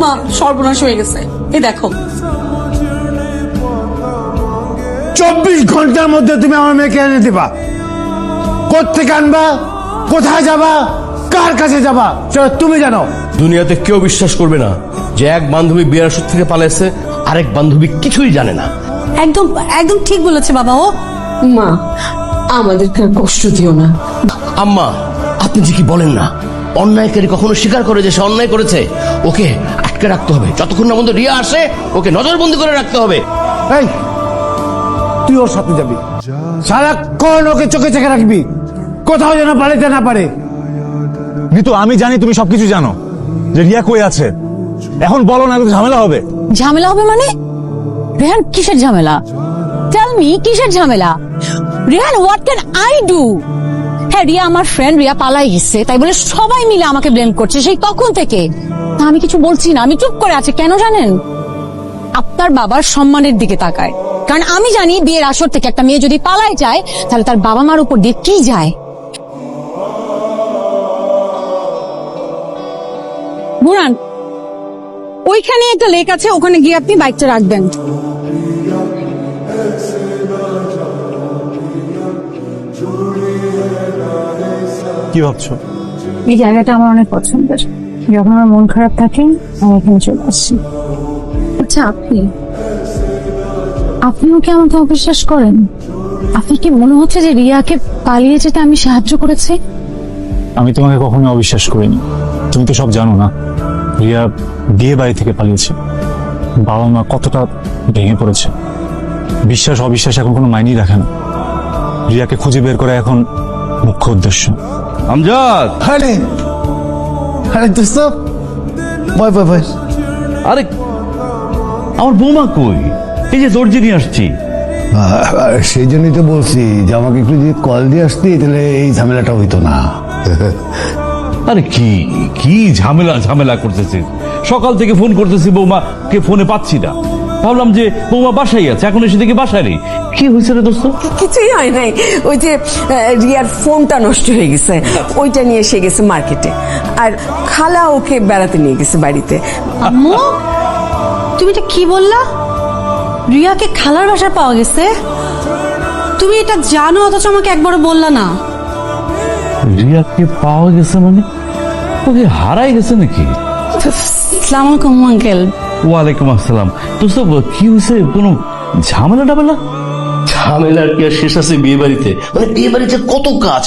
মা সর্বনাশ হয়ে গেছে। এই দেখো। চব্বিশ ঘণ্টার মধ্যে তুমি আমার মেয়েকে এনে দিবা। কোথেকে আনবা? কোথায় যাবা? কার কাছে যাবা? সেটা তুমি জানো। দুনিয়াতে কেউ বিশ্বাস করবে না যে এক বান্ধবী বিয়ের সূত্র থেকে পালাইছে আরেক বান্ধবী কিছুই জানে না। একদম একদম ঠিক বলেছে বাবা ও। মা আমাদেরকে আর কষ্ট দিও না। আম্মা আপনি যে কি বলেন না? অন্যায়কারী কখনো স্বীকার করে যে সে অন্যায় করেছে? ওকে আটকে রাখতে হবে। যতক্ষণ না মধ্যে রিয়া আসে ওকে নজরবন্দি করে রাখতে হবে। এই তুই ওর সাথে যাবি। সারাক্ষণ ওকে চোখে চোখে রাখবি। কোথাও যেন পালাতে না পারে। ঋতু আমি জানি তুমি সবকিছু জানো যে রিয়া কই আছে। এখন বলো না তো ঝামেলা হবে। ঝামেলা হবে মানে? রেহান কিসের ঝামেলা? টেল মি কিসের ঝামেলা? Rehan what can I do হ্যাঁ রিয়া আমার ফ্রেন্ড রিয়া পালাই গেছে। তাই বলে সবাই মিলে আমাকে ব্লেম করছে। সেই তখন থেকে তা আমি কিছু বলছি না। আমি চুপ করে আছি। কেন জানেন? আপনার বাবার সম্মানের দিকে তাকায়। কারণ আমি জানি বিয়ের আসর থেকে একটা মেয়ে যদি পালাই যায়, তাহলে তার বাবা মার উপর দিয়ে কি যায়? বুড়ান, ওইখানে একটা লেক আছে, ওখানে গিয়ে আপনি বাইকটা রাখবেন। কি ভাবছ? এই জায়গাটা আমার অনেক পছন্দের। যখন আমার মন খারাপ থাকে আমি এখানে চলে আসি আচ্ছা আপনি? আপনিও কি আমাকে অবিশ্বাস করেন? আপনি কি মনে হচ্ছে যে রিয়াকে পালিয়ে যেতে আমি সাহায্য করেছি? আমি তোমাকে কখনো অবিশ্বাস করিনি। তুমি তো সব জানো না রিয়া বিয়ে বাড়ি থেকে পালিয়েছে। বাবা মা কতটা ভেঙে পড়েছে। বিশ্বাস অবিশ্বাস এখন কোনো মাইনেই রাখে না। রিয়াকে খুঁজে বের করে এখন মুখ্য উদ্দেশ্য। আমজাদ! আরে আরে দোস্ত বয় বয় বয় আরে আমার বৌমা কই? এই যে দর্জি নিয়ে আসছি। আর সেই জন্যই তো বলছি যে আমাকে একটু যদি কল দিয়ে আসতি তাহলে এই ঝামেলাটা হইতো না। আরে কি কি ঝামেলা ঝামেলা করতেছিস? সকাল থেকে ফোন করতেছি বৌমা কে ফোনে পাচ্ছি না। ভাবলাম যে বৌমা বাসায় আছে এখন এসে দেখি বাসায় নেই। কি হয়েছে রে দোস্ত? কিছুই হয় নাই। ওই যে রিয়ার ফোনটা নষ্ট হয়ে গেছে। ওইটা নিয়ে এসে গেছে মার্কেটে। আর খালা ওকে বেড়াতে নিয়ে গেছে বাড়িতে। আম্মু তুমি এটা কি বললা? রিয়াকে খালার বাসায় পাওয়া গেছে? তুমি এটা জানো অথচ আমাকে একবারও বললা না। রিয়াকে পাওয়া গেছে মানে? ওকে হারাই গেছে নাকি? সালাম আলাইকুম আঙ্কেল। ওয়ালাইকুম আসসালাম। দোস্ত কি হয়েছে? কোনো ঝামেলা টামেলা ঝামেলার কি আর শেষ আছে বিয়ে বাড়িতে মানে বিয়ে বাড়িতে কত কাজ?